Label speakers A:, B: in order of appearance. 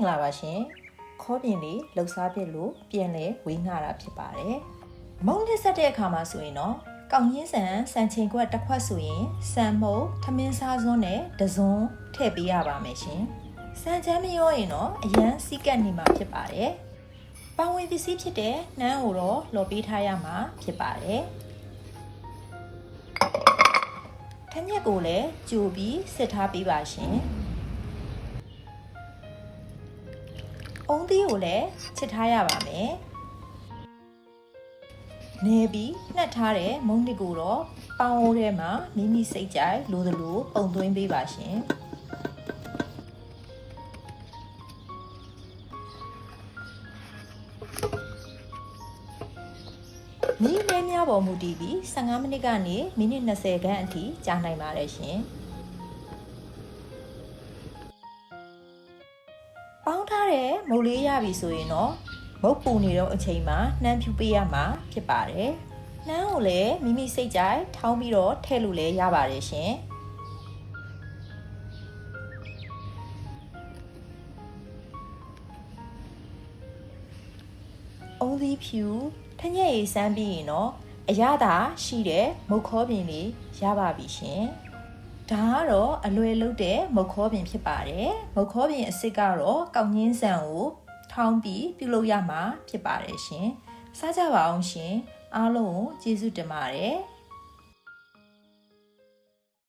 A: င်္ဂလာပါရှင်ခေါ်ပြင်လေးလှုပ်ရှားပြစ်လို့ပြန်လဲဝေးငှတာဖြစ်ပါတယ်မုံလစ်ဆက်တဲ့အခါမှာဆိုရင်တော့ကောင်းရင်းဆန်စံချိန်ခွက်တစ်ခွက်ဆိုရင်စံမုံထမင်းစားစွန်းနဲ့တစွန်းထည့်ပေးရပါမယ်ရှင်စံချမ်းမရောရင်တော့အရန်စီးကပ်နေမှာဖြစ်ပါတယ်ပဝင်ပစ္စည်းဖြစ်တဲ့နှမ်းကိုတော့လော်ပေးထားရမှာဖြစ်ပါတယ်ထက်ညက်ကိုလည်းကြိုပြီးစစ်ထားပေးပါရှင် အုံးသီးကိုလည်းချစ်ထားရပါမယ်နေပြီးနှက်ထားတဲ့မုံနစ်ကိုတော့ပေါင်းအိုးထဲမှာမိမိစိတ်ကြိုက်လိုသလိုပုံသွင်းပေးပါရှင်မိလဲများပေါ်မူတည်ပြီး15မိနစ်ကနေမိနစ်20ခန်းအထိကြာနိုင်ပါတယ်ရှင် ပေါင်းထားတဲ့မုတ်လေးရပြီဆိုရင်တော့မုတ်ပူနေတော့အချိန်မှာနှမ်းဖြူပေးရမှာဖြစ်ပါတယ်နှမ်းကိုလည်းမိမိစိတ်ကြိုက်ထောင်းပြီးတော့ထည့်လို့လည်းရပါတယ်ရှင်အုံးသီးဖြူထညက်ရည်စမ်းပြီးရင်တော့အရသာရှိတဲ့မုတ်ခေါပင်လေးရပါပြီရှင် ဒါကတော့အလွယ်လုပ်တဲ့မုတ်ခေါပင်ဖြစ်ပါတယ်မုတ်ခေါပင်အစ်စ်ကတော့ကောက်ငင်းဆန်ကိုထောင်းပြီးပြုလုပ်ရမှာဖြစ်ပါတယ်ရှင်စားကြပါအောင်ရှင်အားလုံးကိုကျေးဇူးတင်ပါတယ်